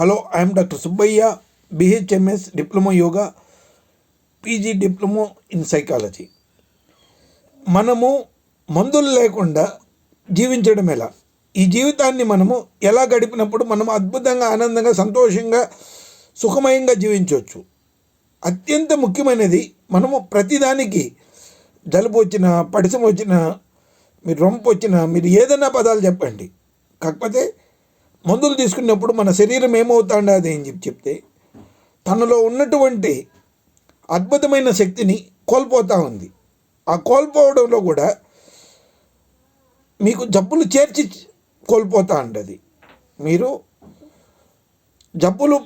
Hello I'm doctor Subbaiah BHMS diploma yoga PG diploma in psychology. మనము మందులు లేకుండా జీవించడం ఎలా? ఈ జీవితాన్ని మనము ఎలా గడిపినప్పుడు మనం అద్భుతంగా ఆనందంగా సంతోషంగా సుఖమయంగా జీవించవచ్చు? అత్యంత ముఖ్యమైనది మనము ప్రతిదానికి జలుబు వచ్చిన పడిసం వచ్చిన మీరు రొంపు వచ్చిన మీరు ఏదైనా పదాలు చెప్పండి. కాకపోతే మందులు తీసుకున్నప్పుడు మన శరీరం ఏమవుతాండా అది అని చెప్పి చెప్తే తనలో ఉన్నటువంటి అద్భుతమైన శక్తిని కోల్పోతూ ఉంది. ఆ కోల్పోవడంలో కూడా మీకు జబ్బులు చేర్చి కోల్పోతా ఉండదు. మీరు జబ్బులు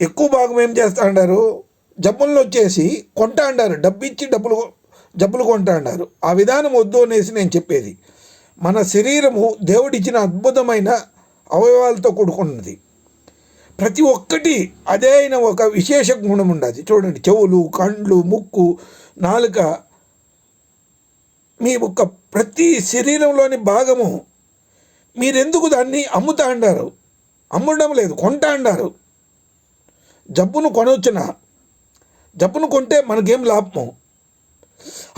ఎక్కువ భాగం ఏం చేస్తూ అంటారు జబ్బులను వచ్చేసి కొంటా అంటారు డబ్బు ఇచ్చి డబ్బులు జబ్బులు కొంటా అంటారు ఆ విధానం వద్దు అనేసి నేను చెప్పేది. మన శరీరము దేవుడిచ్చిన అద్భుతమైన అవయవాలతో కూడుకున్నది. ప్రతి ఒక్కటి అదే అయిన ఒక విశేష గుణం ఉండదు. చూడండి చెవులు కండ్లు ముక్కు నాలుక. మీ ఒక ప్రతి శరీరంలోని భాగము మీరెందుకు దాన్ని అమ్ముతా అంటారు అమ్మడం లేదు కొంటా అంటారు జబ్బును కొనొచ్చిన? జబ్బును కొంటే మనకేం లాభము?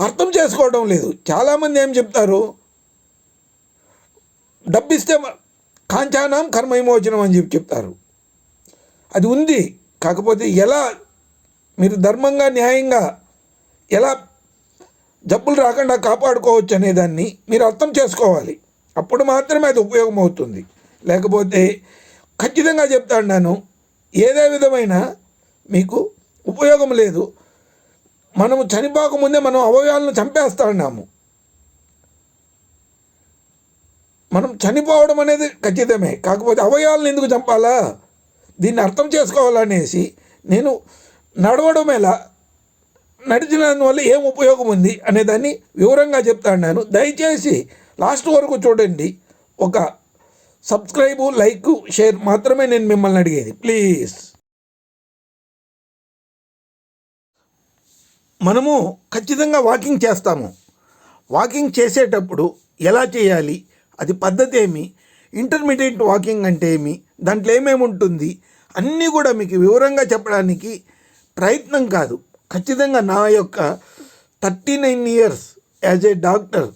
అర్థం చేసుకోవడం లేదు. చాలామంది ఏం చెప్తారు? డబ్బిస్తే మ- కాంచానం కర్మ విమోచనం అని చెప్పి చెప్తారు. అది ఉంది. కాకపోతే ఎలా మీరు ధర్మంగా న్యాయంగా ఎలా జబ్బులు రాకుండా కాపాడుకోవచ్చు అనేదాన్ని మీరు అర్థం చేసుకోవాలి. అప్పుడు మాత్రమే అది ఉపయోగం అవుతుంది లేకపోతే ఖచ్చితంగా చెప్తాను నేను ఏదే విధమైన మీకు ఉపయోగం లేదు. మనము చనిపోకముందే మనం అవయవాలను చంపేస్తా ఉన్నాము. మనం చనిపోవడం అనేది ఖచ్చితమే. కాకపోతే అవయవాలను ఎందుకు చంపాలా? దీన్ని అర్థం చేసుకోవాలనేసి నేను నడవడం ఎలా? నడిచిన వల్ల ఏం ఉపయోగం ఉంది? అనేదాన్ని వివరంగా చెప్తాను దయచేసి లాస్ట్ వరకు చూడండి. ఒక సబ్స్క్రైబు లైక్ షేర్ మాత్రమే నేను మిమ్మల్ని అడిగేది. ప్లీజ్. మనము ఖచ్చితంగా వాకింగ్ చేస్తాము. వాకింగ్ చేసేటప్పుడు ఎలా చేయాలి? అది పద్ధతి ఏమి? ఇంటర్మీడియట్ వాకింగ్ అంటే ఏమి? దాంట్లో ఏమేమి ఉంటుంది? అన్నీ కూడా మీకు వివరంగా చెప్పడానికి ప్రయత్నం కాదు. ఖచ్చితంగా నా యొక్క thirty nine years as a doctor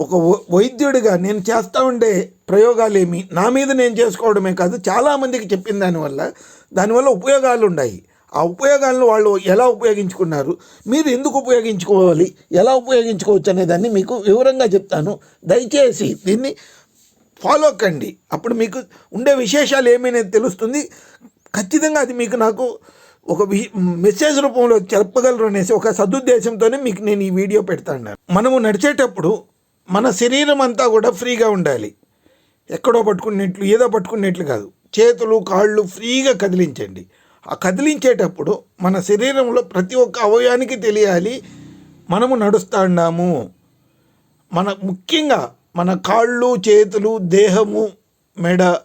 ఒక వైద్యుడిగా నేను చేస్తూ ఉండే ప్రయోగాలు ఏమి? నా మీద నేను చేసుకోవడమే కాదు చాలామందికి చెప్పిన దానివల్ల దానివల్ల ఉపయోగాలు ఉన్నాయి. ఆ ఉపయోగాలను వాళ్ళు ఎలా ఉపయోగించుకున్నారు? మీరు ఎందుకు ఉపయోగించుకోవాలి? ఎలా ఉపయోగించుకోవచ్చు అనేదాన్ని మీకు వివరంగా చెప్తాను. దయచేసి దీన్ని ఫాలో కండి. అప్పుడు మీకు ఉండే విశేషాలు ఏమైనా తెలుస్తుంది. ఖచ్చితంగా అది మీకు నాకు ఒక వి- మెసేజ్ రూపంలో చెప్పగలరు అనేసి ఒక సదుద్దేశంతోనే మీకు నేను ఈ వీడియో పెడతాను మనము నడిచేటప్పుడు మన శరీరం అంతా కూడా ఫ్రీగా ఉండాలి. ఎక్కడో పట్టుకునేట్లు ఏదో పట్టుకునేట్లు కాదు. చేతులు కాళ్ళు ఫ్రీగా కదిలించండి. ఆ కదిలించేటప్పుడు మన శరీరంలో ప్రతి ఒక్క అవయవానికి తెలియాలి మనము నడుస్తున్నాము మన ముఖ్యంగా మన కాళ్ళు చేతులు దేహము మెడ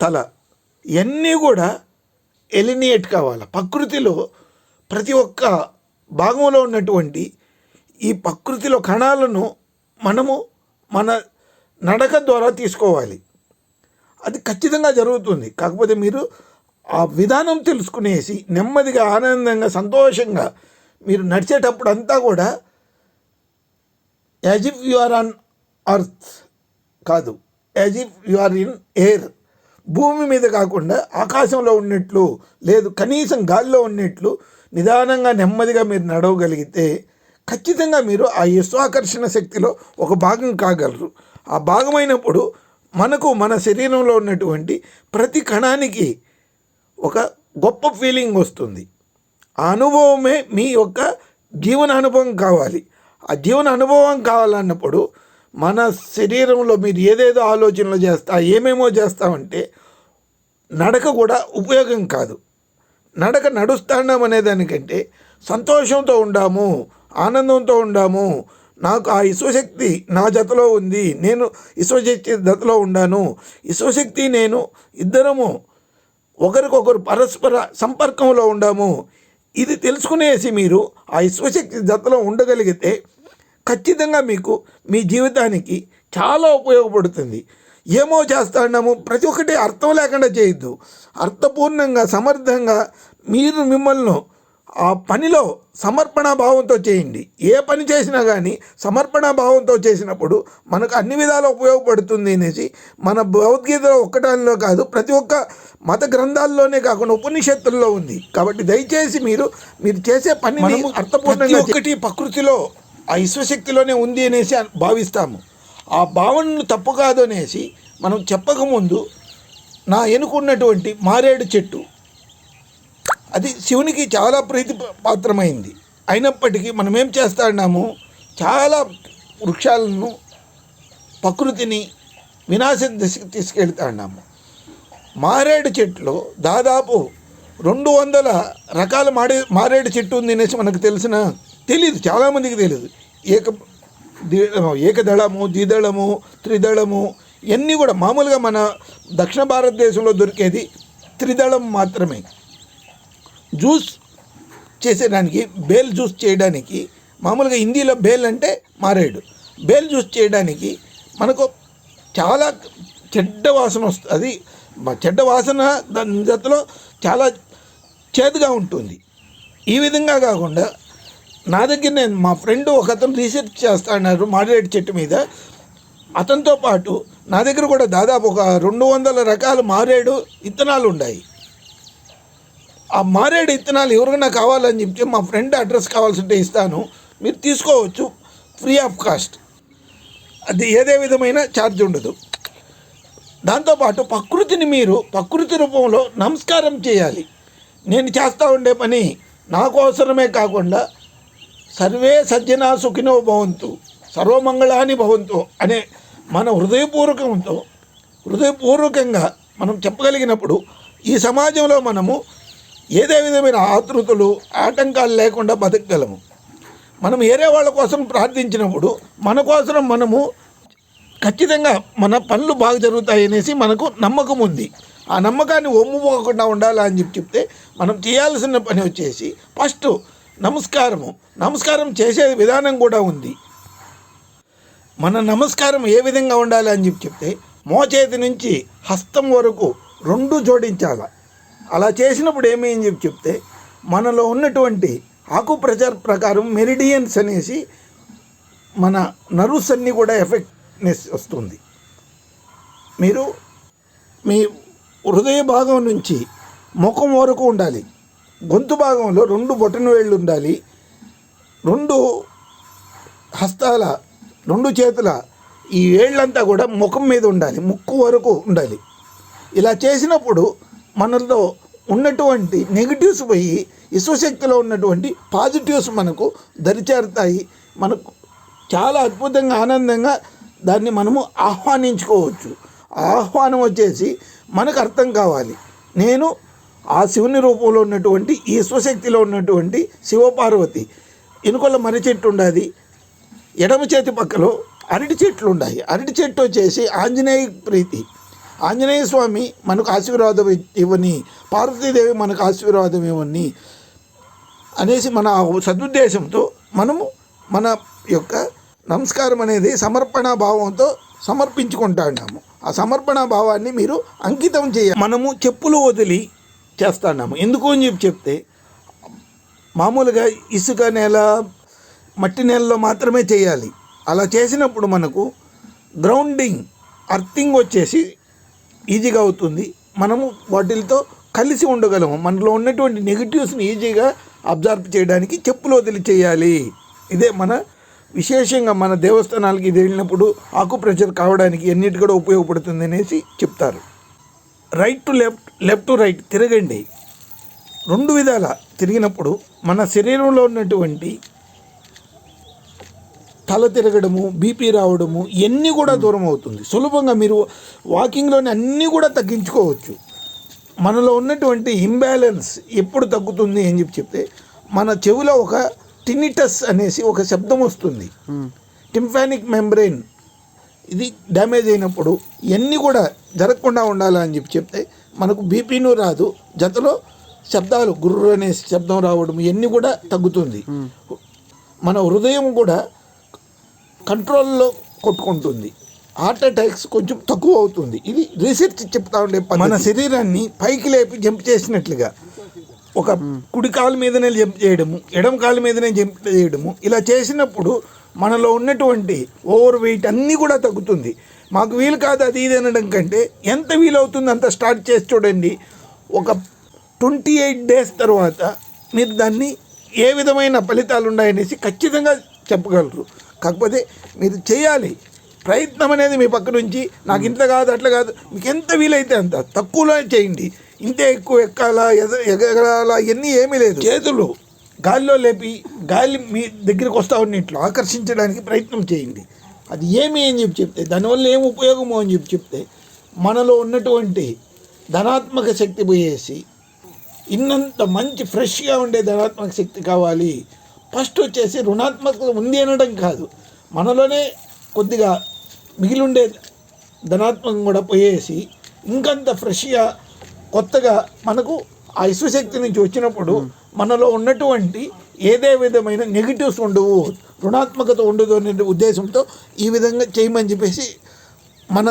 తల ఇవన్నీ కూడా ఎలినియేట్ కావాలి. ప్రకృతిలో ప్రతి ఒక్క భాగంలో ఉన్నటువంటి ఈ ప్రకృతిలో కణాలను మనము మన నడక ద్వారా తీసుకోవాలి. అది ఖచ్చితంగా జరుగుతుంది. కాకపోతే మీరు ఆ విధానం తెలుసుకునేసి నెమ్మదిగా ఆనందంగా సంతోషంగా మీరు నడిచేటప్పుడు అంతా కూడా as if you are on earth కాదు as if you are in air భూమి మీద కాకుండా ఆకాశంలో ఉన్నట్లు లేదు కనీసం గాల్లో ఉన్నట్లు నిదానంగా నెమ్మదిగా మీరు నడవగలిగితే ఖచ్చితంగా మీరు ఆ విశ్వాకర్షణ శక్తిలో ఒక భాగం కాగలరు. ఆ భాగమైనప్పుడు మనకు మన శరీరంలో ఉన్నటువంటి ప్రతి కణానికి ఒక గొప్ప ఫీలింగ్ వస్తుంది. ఆ అనుభవమే మీ యొక్క జీవన అనుభవం కావాలి. ఆ జీవన అనుభవం కావాలన్నప్పుడు మన శరీరంలో మీరు ఏదేదో ఆలోచనలు చేస్తా ఏమేమో చేస్తామంటే నడక కూడా ఉపయోగం కాదు. నడక నడుస్తాండం అనేదానికంటే సంతోషంతో ఉండాము ఆనందంతో ఉండాము. నాకు ఆ విశ్వశక్తి నా జతలో ఉంది నేను విశ్వశక్తి జతలో ఉండాను. విశ్వశక్తి నేను ఇద్దరము ఒకరికొకరు పరస్పర సంపర్కంలో ఉండము. ఇది తెలుసుకునేసి మీరు ఆ విశ్వశక్తి జతలో ఉండగలిగితే ఖచ్చితంగా మీకు మీ జీవితానికి చాలా ఉపయోగపడుతుంది. ఏమో చేస్తాము ప్రతి ఒక్కటి అర్థం లేకుండా చేయొద్దు. అర్థపూర్ణంగా సమర్థంగా మీరు మిమ్మల్ని ఆ పనిలో సమర్పణ భావంతో చేయండి. ఏ పని చేసినా కానీ సమర్పణ భావంతో చేసినప్పుడు మనకు అన్ని విధాలు ఉపయోగపడుతుంది అనేసి మన భగవద్గీతలో ఒక్కటానిలో కాదు ప్రతి ఒక్క మత గ్రంథాల్లోనే కాకుండా ఉపనిషత్తుల్లో ఉంది. కాబట్టి దయచేసి మీరు మీరు చేసే పని అర్థపూర్ణంగా ఒకటి ప్రకృతిలో ఆ విశ్వశక్తిలోనే ఉంది అనేసి అన్- భావిస్తాము. ఆ భావనను తప్పు కాదు అనేసి మనం చెప్పకముందు నా ఎనుకున్నటువంటి మారేడు చెట్టు అది శివునికి చాలా ప్రీతి పాత్రమైంది. అయినప్పటికీ మనం ఏం చేస్తున్నాము? చాలా వృక్షాలను ప్రకృతిని వినాశ దిశకు తీసుకెళ్తున్నాము. మారేడు చెట్లు దాదాపు రెండు వందల రకాల మాడే మారేడు చెట్టు ఉంది అనేసి మనకు తెలిసిన తెలియదు చాలామందికి తెలియదు ఏక ఏకదళము ద్విదళము త్రిదళము ఇవన్నీ కూడా మామూలుగా మన దక్షిణ భారతదేశంలో దొరికేది త్రిదళం మాత్రమే. జ్యూస్ చేసేదానికి బేల్ జ్యూస్ చేయడానికి మామూలుగా హిందీలో బేల్ అంటే మారేడు. బేల్ జ్యూస్ చేయడానికి మనకు చాలా చెడ్డ వాసన వస్తుంది అది చెడ్డ వాసన దాని జతలో చాలా చేదుగా ఉంటుంది. ఈ విధంగా కాకుండా నా దగ్గర నేను మా ఫ్రెండ్ ఒక అతను రీసెర్చ్ చేస్తా మారేడు చెట్టు మీద. అతనితో పాటు నా దగ్గర కూడా దాదాపు ఒక రెండు వందల రకాల మారేడు విత్తనాలు ఉన్నాయి. ఆ మారేడు విత్తనాలు ఎవరికైనా కావాలని చెప్తే మా ఫ్రెండ్ అడ్రస్ కావాల్సి ఉంటే ఇస్తాను. మీరు తీసుకోవచ్చు ఫ్రీ ఆఫ్ కాస్ట్. అది ఏదే విధమైన ఛార్జ్ ఉండదు. దాంతోపాటు ప్రకృతిని మీరు ప్రకృతి రూపంలో నమస్కారం చేయాలి. నేను చేస్తూ ఉండే పని నాకు అవసరమే కాకుండా సర్వే సజ్జనా సుఖినో భవంతు సర్వమంగళాని భవంతు అనే మన హృదయపూర్వకంతో హృదయపూర్వకంగా మనం చెప్పగలిగినప్పుడు ఈ సమాజంలో మనము ఏదే విధమైన ఆతృతలు ఆటంకాలు లేకుండా బతకగలము. మనం వేరే వాళ్ళ కోసం ప్రార్థించినప్పుడు మన కోసం మనము ఖచ్చితంగా మన పనులు బాగా జరుగుతాయి అనేసి మనకు నమ్మకం ఉంది. ఆ నమ్మకాన్ని ఒమ్ముపోకుండా ఉండాలి అని చెప్పి చెప్తే మనం చేయాల్సిన పని వచ్చేసి ఫస్ట్ నమస్కారము. నమస్కారం చేసే విధానం కూడా ఉంది. మన నమస్కారం ఏ విధంగా ఉండాలి అని చెప్పి చెప్తే మోచేతి నుంచి హస్తం వరకు రెండు జోడించాలి. అలా చేసినప్పుడు ఏమేం చెప్పి చెప్తే మనలో ఉన్నటువంటి ఆకుప్రచార ప్రకారం మెరిడియన్స్ అనేసి మన నర్వ్స్ అన్నీ కూడా ఎఫెక్ట్నెస్ వస్తుంది. మీరు మీ హృదయ భాగం నుంచి ముఖం వరకు ఉండాలి. గొంతు భాగంలో రెండు బొటన వేళ్ళు ఉండాలి. రెండు హస్తాల రెండు చేతుల ఈ వేళ్ళంతా కూడా ముఖం మీద ఉండాలి. ముక్కు వరకు ఉండాలి. ఇలా చేసినప్పుడు మనలో ఉన్నటువంటి నెగిటివ్స్ పోయి విశ్వశక్తిలో ఉన్నటువంటి పాజిటివ్స్ మనకు దరిచేరుతాయి. మనకు చాలా అద్భుతంగా ఆనందంగా దాన్ని మనము ఆహ్వానించుకోవచ్చు. ఆహ్వానం వచ్చేసి మనకు అర్థం కావాలి. నేను ఆ శివుని రూపంలో ఉన్నటువంటి ఈ విశ్వశక్తిలో ఉన్నటువంటి శివపార్వతి ఎనుకొల మర్రి చెట్టు ఉండాది. ఎడమ చేతి పక్కలో అరటి చెట్లు ఉన్నాయి అరటి చెట్టు వచ్చేసి ఆంజనేయ ప్రీతి. ఆంజనేయ స్వామి మనకు ఆశీర్వాదం ఇవ్వని పార్వతీదేవి మనకు ఆశీర్వాదం ఇవ్వని అనేసి మన సదుద్దేశంతో మనము మన యొక్క నమస్కారం అనేది సమర్పణ భావంతో సమర్పించుకుంటాము ఆ సమర్పణ భావాన్ని మీరు అంకితం చేయాలి మనము చెప్పులు వదిలి చేస్తున్నాము ఎందుకు అని చెప్పి చెప్తే మామూలుగా ఇసుక నేల మట్టి నేలలో మాత్రమే చేయాలి. అలా చేసినప్పుడు మనకు గ్రౌండింగ్ అర్థింగ్ వచ్చేసి ఈజీగా అవుతుంది. మనము వాటితో కలిసి ఉండగలము. మనలో ఉన్నటువంటి నెగిటివ్స్ని ఈజీగా అబ్జర్వ్ చేయడానికి చెప్పులు వదిలి చేయాలి. ఇదే మన విశేషంగా మన దేవస్థానాలకి ఇది వెళ్ళినప్పుడు ఆకుప్రెషర్ కావడానికి ఎన్నిటి కూడా ఉపయోగపడుతుంది అనేసి చెప్తారు. Right to left left to right తిరగండి. రెండు విధాల తిరిగినప్పుడు మన శరీరంలో ఉన్నటువంటి తల తిరగడము బీపీ రావడము ఇవన్నీ కూడా దూరం అవుతుంది. సులభంగా మీరు వాకింగ్లోని అన్నీ కూడా తగ్గించుకోవచ్చు. మనలో ఉన్నటువంటి ఇంబ్యాలెన్స్ ఎప్పుడు తగ్గుతుంది అని చెప్పి చెప్తే మన చెవిలో ఒక టినిటస్ అనేసి ఒక శబ్దం వస్తుంది. టింఫానిక్ మెంబ్రెయిన్ ఇది డ్యామేజ్ అయినప్పుడు ఇవన్నీ కూడా జరగకుండా ఉండాలని చెప్పి చెప్తే మనకు బీపీను రాదు. జతలో శబ్దాలు గుర్రు అనే శబ్దం రావడం ఇవన్నీ కూడా తగ్గుతుంది. మన హృదయం కూడా కంట్రోల్లో కొట్టుకుంటుంది. హార్ట్ అటాక్స్ కొంచెం తక్కువ అవుతుంది. ఇది రీసెర్చ్ చెప్తా ఉండే. మన శరీరాన్ని పైకి లేపి జంప్ చేసినట్లుగా. ఒక కుడి కాలు మీదనే జంప్ చేయడము ఎడమ కాలు మీదనే జంప్ చేయడము ఇలా చేసినప్పుడు మనలో ఉన్నటువంటి ఓవర్ వెయిట్ అన్నీ కూడా తగ్గుతుంది. మాకు వీలు కాదు అది ఇది అనడం కంటే ఎంత వీలవుతుంది అంత స్టార్ట్ చేసి చూడండి. ఒక ట్వంటీ ఎయిట్ డేస్ తర్వాత మీరు దాన్ని ఏ విధమైన ఫలితాలు ఉన్నాయనేసి ఖచ్చితంగా చెప్పగలరు. కాకపోతే మీరు చేయాలి. ప్రయత్నం అనేది మీ పక్క నుంచి నాకు ఇంత కాదు అట్లా కాదు మీకు ఎంత వీలైతే అంత తక్కువలో చేయండి. ఇంతే ఎక్కువ ఎక్కాలా ఎద- ఎగరాలా ఇవన్నీ ఏమీ లేదు. చేతులు గాలిలో లేపి గాలి మీ దగ్గరికి వస్తా ఉన్నట్లు ఆకర్షించడానికి ప్రయత్నం చేయండి. అది ఏమి అని చెప్పి చెప్తే దానివల్ల ఏం ఉపయోగము అని చెప్పి చెప్తే మనలో ఉన్నటువంటి ధనాత్మక శక్తి పోయేసి ఇన్నంత మంచి ఫ్రెష్గా ఉండే ధనాత్మక శక్తి కావాలి. ఫస్ట్ వచ్చేసి రుణాత్మక ఉంది అనడం కాదు. మనలోనే కొద్దిగా మిగిలి ఉండే ధనాత్మకం కూడా పోయేసి ఇంకంత ఫ్రెష్గా కొత్తగా మనకు ఆ విశ్వశక్తి నుంచి వచ్చినప్పుడు మనలో ఉన్నటువంటి ఏదే విధమైన నెగిటివ్స్ ఉండవు. రుణాత్మకత ఉండదు అనే ఉద్దేశంతో ఈ విధంగా చేయమని చెప్పేసి మన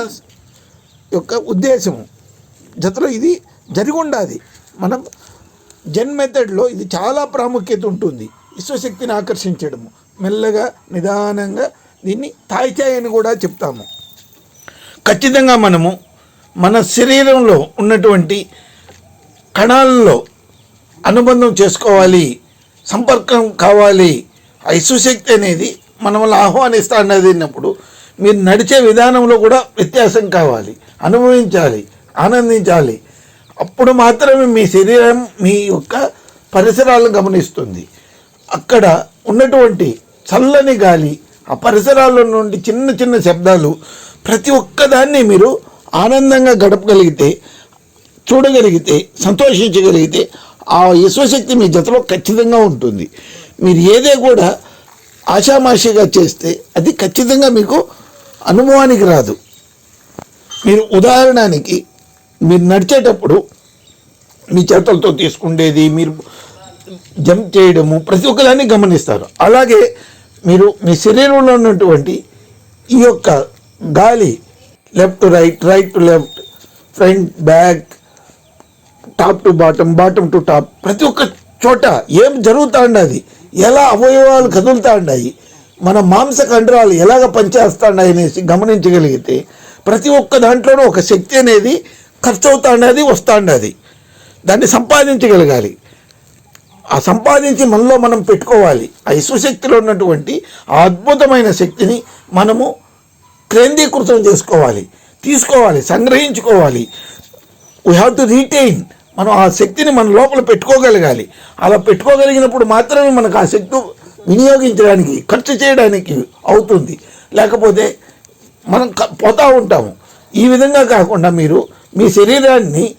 యొక్క ఉద్దేశం. జతలో ఇది జరిగి ఉండాలి. మనం జెన్ మెథడ్లో ఇది చాలా ప్రాముఖ్యత ఉంటుంది. విశ్వశక్తిని ఆకర్షించడము. మెల్లగా నిదానంగా దీన్ని తాయిచాయ్ అని కూడా చెప్తాము. ఖచ్చితంగా మనము మన శరీరంలో ఉన్నటువంటి కణాల్లో అనుబంధం చేసుకోవాలి సంపర్కం కావాలి. ఆ విశ్వశక్తి అనేది మనల్ని ఆహ్వానిస్తా అన్నప్పుడు మీరు నడిచే విధానంలో కూడా వ్యత్యాసం కావాలి. అనుభవించాలి ఆనందించాలి. అప్పుడు మాత్రమే మీ శరీరం మీ యొక్క పరిసరాలను గమనిస్తుంది. అక్కడ ఉన్నటువంటి చల్లని గాలి ఆ పరిసరాల నుండి చిన్న చిన్న శబ్దాలు ప్రతి ఒక్కదాన్ని మీరు ఆనందంగా గడపగలిగితే చూడగలిగితే సంతోషించగలిగితే ఆ విశ్వశక్తి మీ జతలో ఖచ్చితంగా ఉంటుంది. మీరు ఏదే కూడా ఆషామాషిగా చేస్తే అది ఖచ్చితంగా మీకు అనుభవానికి రాదు. మీరు ఉదాహరణకి మీరు నడిచేటప్పుడు మీ చేతులతో తీసుకుండేది మీరు జంప్ చేయడము ప్రతి ఒక్కదాన్ని గమనిస్తారు. అలాగే మీరు మీ శరీరంలో ఉన్నటువంటి ఈ యొక్క గాలి left to right right to left front back top to bottom bottom to top ప్రతి ఒక్క చోట ఏం జరుగుతూ ఉండదు ఎలా అవయవాలు కదులుతా ఉన్నాయి మన మాంస కండరాలు ఎలాగ పనిచేస్తున్నాయి అనేసి గమనించగలిగితే ప్రతి ఒక్క దాంట్లోనూ ఒక శక్తి అనేది ఖర్చు అవుతా ఉన్నది వస్తూ ఉన్నది దాన్ని సంపాదించగలగాలి. సంపాదించి మనలో మనం పెట్టుకోవాలి. ఆ విశ్వశక్తిలో ఉన్నటువంటి ఆ అద్భుతమైన శక్తిని మనము కేంద్రీకృతం చేసుకోవాలి తీసుకోవాలి సంగ్రహించుకోవాలి. వీ హ్యావ్ టు రీటైన్ మనం ఆ శక్తిని మన లోపల పెట్టుకోగలగాలి. అలా పెట్టుకోగలిగినప్పుడు మాత్రమే మనకు ఆ శక్తి వినియోగించడానికి ఖర్చు చేయడానికి అవుతుంది. లేకపోతే మనం పోతూ ఉంటాము. ఈ విధంగా కాకుండా మీరు మీ శరీరాన్ని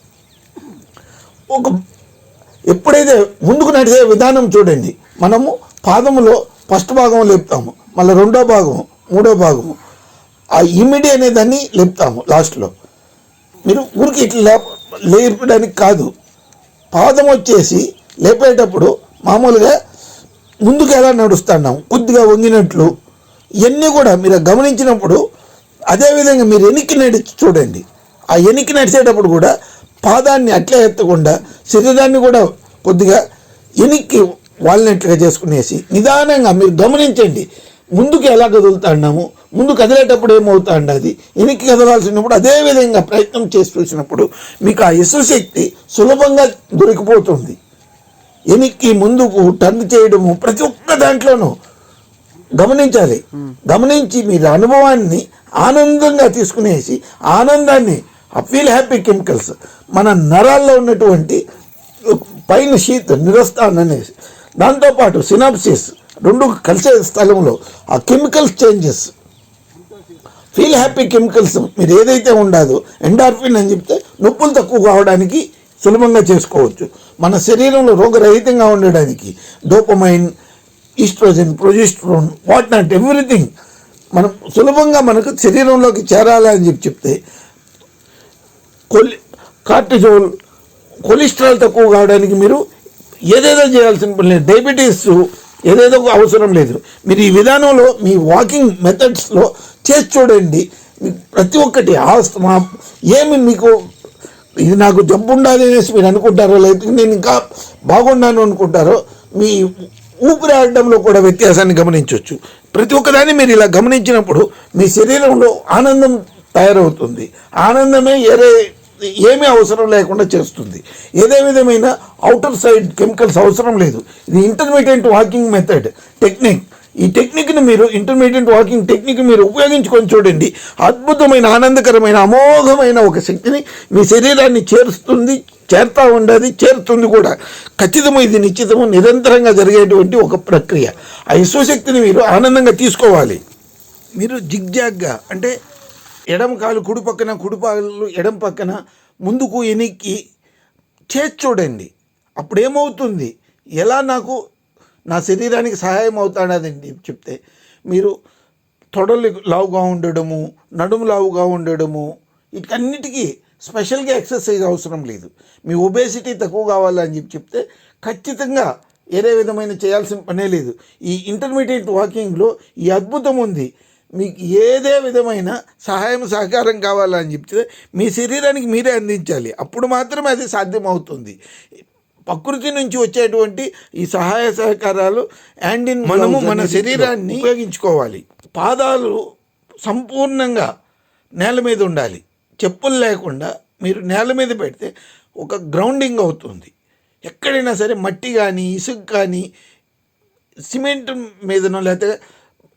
ఒక ఎప్పుడైతే ముందుకు నడిచే విధానం చూడండి మనము పాదములో ఫస్ట్ భాగం లేపుతాము మళ్ళీ రెండో భాగము మూడో భాగము ఆ ఇమిడి అనే దాన్ని లేపుతాము లాస్ట్లో మీరు ఊరికి ఇట్లా లేపడానికి కాదు పాదం వచ్చేసి లేపేటప్పుడు మామూలుగా ముందుకు ఎలా నడుస్తున్నాం కొద్దిగా వంగినట్లు ఇవన్నీ కూడా మీరు గమనించినప్పుడు అదేవిధంగా మీరు ఎనికి నడిచి చూడండి ఆ ఎనికి నడిచేటప్పుడు కూడా పాదాన్ని అట్లే ఎత్తకుండా శరీరాన్ని కూడా కొద్దిగా ఎనిక్కి వాళ్ళనట్లుగా చేసుకునేసి నిదానంగా మీరు గమనించండి. ముందుకు ఎలా కదులుతాన్నాము? ముందు కదిలేటప్పుడు ఏమవుతా ఉండదు వెనక్కి కదలాల్సినప్పుడు అదే విధంగా ప్రయత్నం చేసి చూసినప్పుడు మీకు ఆ యశశక్తి సులభంగా దొరికిపోతుంది. వెనక్కి ముందుకు టర్న్ చేయడము ప్రతి ఒక్క దాంట్లోనూ గమనించాలి. గమనించి మీరు అనుభవాన్ని ఆనందంగా తీసుకునేసి ఆనందాన్ని ఫీల్ హ్యాపీ కెమికల్స్ మన నరాల్లో ఉన్నటువంటి పైన షీత్ నిరస్తాన్ అనేసి దాంతోపాటు సినాప్సిస్ రెండు కలిసే స్థలంలో ఆ chemicals changes feel happy chemicals మీరు ఏదైతే ఉండదో ఎండార్ఫిన్ అని చెప్తే నొప్పులు తక్కువ కావడానికి సులభంగా చేసుకోవచ్చు. మన శరీరంలో రోగరహితంగా ఉండడానికి dopamine oestrogen progesterone what not everything మనం సులభంగా మనకు శరీరంలోకి చేరాలని చెప్పి చెప్తే కొలి కార్టిజోల్ కొలెస్ట్రాల్ తక్కువ కావడానికి మీరు ఏదేదో చేయాల్సిన పని లేదు. డయాబెటీస్ ఏదేదో అవసరం లేదు. మీరు ఈ విధానంలో మీ వాకింగ్ మెథడ్స్లో చేసి చూడండి. ప్రతి ఒక్కటి ఆస్తమా ఏమి మీకు ఇది నాకు జబ్బు ఉండాలి అనేసి మీరు అనుకుంటారో లేకపోతే నేను ఇంకా బాగున్నాను అనుకుంటారో మీ ఊపిరి ఆడడంలో కూడా వ్యత్యాసాన్ని గమనించవచ్చు. ప్రతి ఒక్కదాన్ని మీరు ఇలా గమనించినప్పుడు మీ శరీరంలో ఆనందం తయారవుతుంది. ఆనందమే ఏరే ఏమీ అవసరం లేకుండా చేస్తుంది. ఏదే విధమైన అవుటర్ సైడ్ కెమికల్స్ అవసరం లేదు. ఇది ఇంటర్మీడియట్ వాకింగ్ మెథడ్ టెక్నిక్ ఈ టెక్నిక్ని మీరు ఇంటర్మీడియట్ వాకింగ్ టెక్నిక్ మీరు ఉపయోగించుకొని చూడండి. అద్భుతమైన ఆనందకరమైన అమోఘమైన ఒక శక్తిని మీ శరీరాన్ని చేరుస్తుంది చేరుతూ ఉండేది చేరుతుంది కూడా. ఖచ్చితము ఇది నిశ్చితము నిరంతరంగా జరిగేటువంటి ఒక ప్రక్రియ. ఆ విశ్వశక్తిని మీరు ఆనందంగా తీసుకోవాలి. మీరు జిగ్జాగ్గా అంటే ఎడమ కాలు కుడి పక్కన కుడి పాలు ఎడమ పక్కన ముందుకు ఎనిక్కి చేసి చూడండి. అప్పుడు ఏమవుతుంది ఎలా నాకు నా శరీరానికి సహాయం అవుతాడదండి చెప్తే మీరు తొడలు లావుగా ఉండడము నడుము లావుగా ఉండడము వీటన్నిటికీ స్పెషల్గా ఎక్సర్సైజ్ అవసరం లేదు. మీ ఒబేసిటీ తక్కువ కావాలని చెప్పి చెప్తే ఖచ్చితంగా ఏదే విధమైన చేయాల్సిన పనే లేదు. ఈ ఇంటర్మీడియట్ వాకింగ్లో ఈ అద్భుతం ఉంది. మీకు ఏదే విధమైన సహాయం సహకారం కావాలని చెప్తే మీ శరీరానికి మీరే అందించాలి. అప్పుడు మాత్రమే అది సాధ్యమవుతుంది. ప్రకృతి నుంచి వచ్చేటువంటి ఈ సహాయ సహకారాలు అండ్ ఇన్ మనము మన శరీరాన్ని ఉపయోగించుకోవాలి. పాదాలు సంపూర్ణంగా నేల మీద ఉండాలి. చెప్పులు లేకుండా మీరు నేల మీద పెడితే ఒక గ్రౌండింగ్ అవుతుంది. ఎక్కడైనా సరే మట్టి కానీ ఇసుక కానీ సిమెంట్ మీదనో లేకపోతే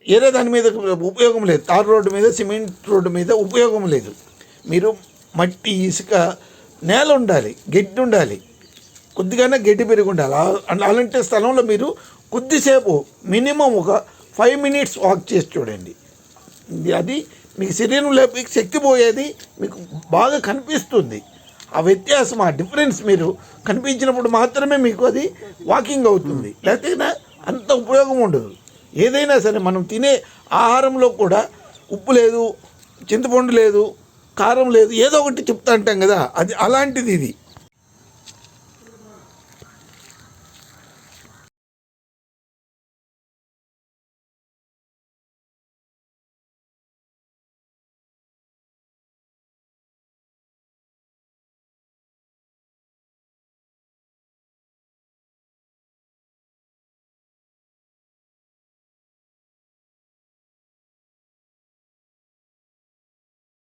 ఏదో దాని మీద ఉపయోగం లేదు. తార్ రోడ్డు మీద సిమెంట్ రోడ్డు మీద ఉపయోగం లేదు. మీరు మట్టి ఇసుక నేల ఉండాలి గడ్డి ఉండాలి. కొద్దిగానే గడ్డి పెరిగి ఉండాలి అలాంటి స్థలంలో మీరు కొద్దిసేపు మినిమం ఒక ఫైవ్ మినిట్స్ వాక్ చేసి చూడండి. అది మీకు శరీరంలోకి శక్తి పోయేది మీకు బాగా కనిపిస్తుంది. ఆ వ్యత్యాసం ఆ డిఫరెన్స్ మీరు కనిపించినప్పుడు మాత్రమే మీకు అది వాకింగ్ అవుతుంది. లేకపోతే అంత ఉపయోగం ఉండదు. ఏదైనా సరే మనం తినే ఆహారంలో కూడా ఉప్పు లేదు చింతపండు లేదు కారం లేదు ఏదో ఒకటి చెప్తా అంటాం కదా. అది అలాంటిది ఇది.